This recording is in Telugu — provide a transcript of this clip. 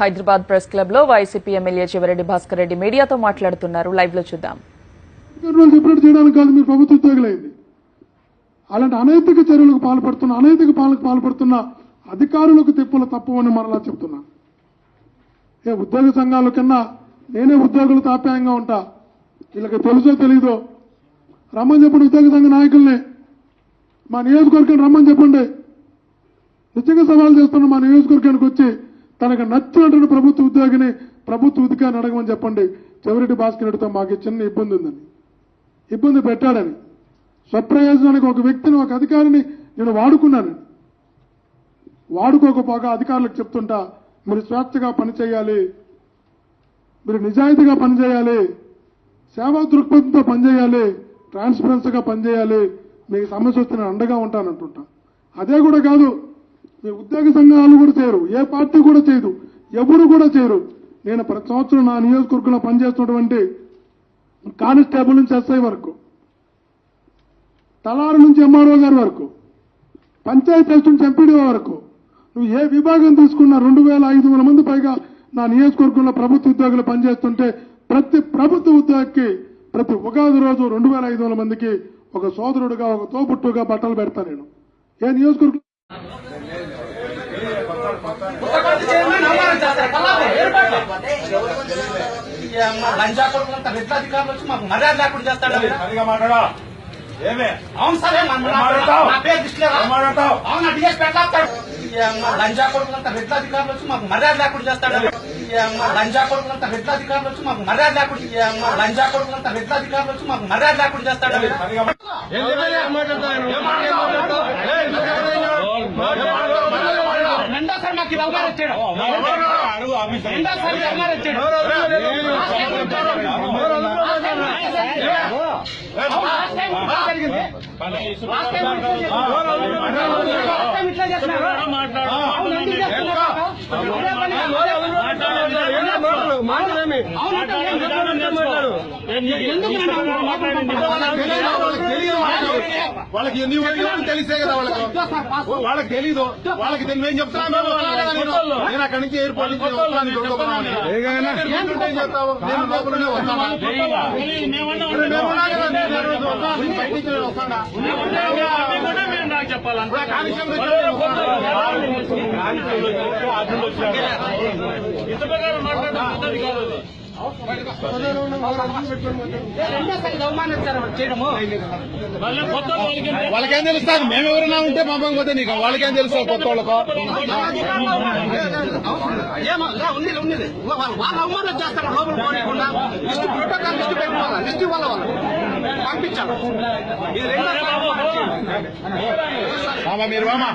హైదరాబాద్ ప్రెస్ క్లబ్లో వైసీపీ ఎమ్మెల్యే చివరెడ్డి భాస్కర్ రెడ్డి మీడియాతో మాట్లాడుతున్నారు. లైవ్లో చూద్దాం. సెపరేట్ చేయడానికి కాదు మీరు ప్రభుత్వ ఉద్యోగులైంది అలాంటి అనైతిక చర్యలకు పాల్పడుతున్న అనైతిక పాలకు పాల్పడుతున్న అధికారులకు తిప్పుల తప్పు అని మరలా చెప్తున్నా. ఏ ఉద్యోగ సంఘాల కన్నా నేనే ఉద్యోగులతో ఆప్యాయంగా ఉంటా. వీళ్ళకి తెలుసో తెలీదో? రమ్మని చెప్పండి ఉద్యోగ సంఘ నాయకుల్ని. మా నియోజకవర్గం రమ్మని చెప్పండి. నిజంగా సవాల్ చేస్తున్న మా నియోజకవర్గానికి వచ్చి తనకు నచ్చినటువంటి ప్రభుత్వ ఉద్యోగిని ప్రభుత్వ ఉద్యోగాన్ని అడగమని చెప్పండి. చెవిరెడ్డి భాస్కర్ రెడ్డితో మాకు చిన్న ఇబ్బంది ఉందని ఇబ్బంది పెట్టాడని. స్వప్రయోజనానికి ఒక వ్యక్తిని ఒక అధికారిని నేను వాడుకున్నాను. వాడుకోకపోగా అధికారులకు చెప్తుంటా మీరు స్వేచ్ఛగా పనిచేయాలి మీరు నిజాయితీగా పనిచేయాలి సేవా దృక్పథంతో పనిచేయాలి ట్రాన్స్పరెన్సీగా పనిచేయాలి మీకు సమస్య వస్తే నేను అండగా ఉంటానంటుంటా. అదే కూడా కాదు ఉద్యోగ సంఘాలు కూడా చేయరు ఏ పార్టీ కూడా చేయదు ఎవరు కూడా చేయరు. నేను ప్రతి సంవత్సరం నా నియోజకవర్గంలో పనిచేస్తున్నటువంటి కానిస్టేబుల్ నుంచి ఎస్ఐ వరకు తలారు నుంచి ఎంఆర్ఓ గారి వరకు పంచాయతీ రాజ్ నుంచి ఎంపీడీఓ వరకు నువ్వు ఏ విభాగం తీసుకున్నా రెండు వేల ఐదు వందల మంది పైగా నా నియోజకవర్గంలో ప్రభుత్వ ఉద్యోగులు పనిచేస్తుంటే ప్రతి ప్రభుత్వ ఉద్యోగికి ప్రతి ఉగాది రోజు రెండు వేల ఐదు వందల మందికి ఒక సోదరుడుగా ఒక తోబుట్టుగా బట్టలు పెడతా నేను. ఏ నియోజకవర్గం అధికారులు వచ్చి మాకు మర్యాద లేకుండా చేస్తాడు సరిగా మాట్లాడా ఏమే అవును సరే మాట్లాడతావు? డిఎస్ కొడుకులంతా రెడ్ల అధికారులు వచ్చి మాకు మర్యాద లేకుండా చేస్తాడు లంజా కొడుకులంతా రెడ్ల అధికారులు వచ్చి మాకు మర్యాద లేకుండా కొడుకులంతా రెడ్ల అధికారులు వచ్చి మాకు మర్యాద లేకుండా చేస్తాడు రెండోసారి అవగాహన వచ్చాడు రెండోసారి అవగాహన వచ్చాడు ఇట్లా చేస్తున్నారు. లాస్ట్ టైం వాళ్ళకి ఎన్ని ఉద్యోగాలు తెలిసే కదా వాళ్ళకి వాళ్ళకి తెలీదు వాళ్ళకి నేను చెప్తున్నా నేను అక్కడి నుంచి ఎయిర్పోర్ట్ నుంచి మేము ఉన్నా కదా, వాళ్ళకేం తెలుస్తుంది మేము ఎవరైనా ఉంటే పంపం పోతే నీకు. వాళ్ళకేం తెలుస్తా కొత్త వాళ్ళకు? అవమానం చేస్తారు లోపల పోనీయకుండా లిస్ట్ ప్రోటోకాల్ లిస్ట్ పెట్టుకోవాలి లిస్ట్ ఇవ్వాలి వాళ్ళు పంపించాలి ఇది రెండో మీరు మామా.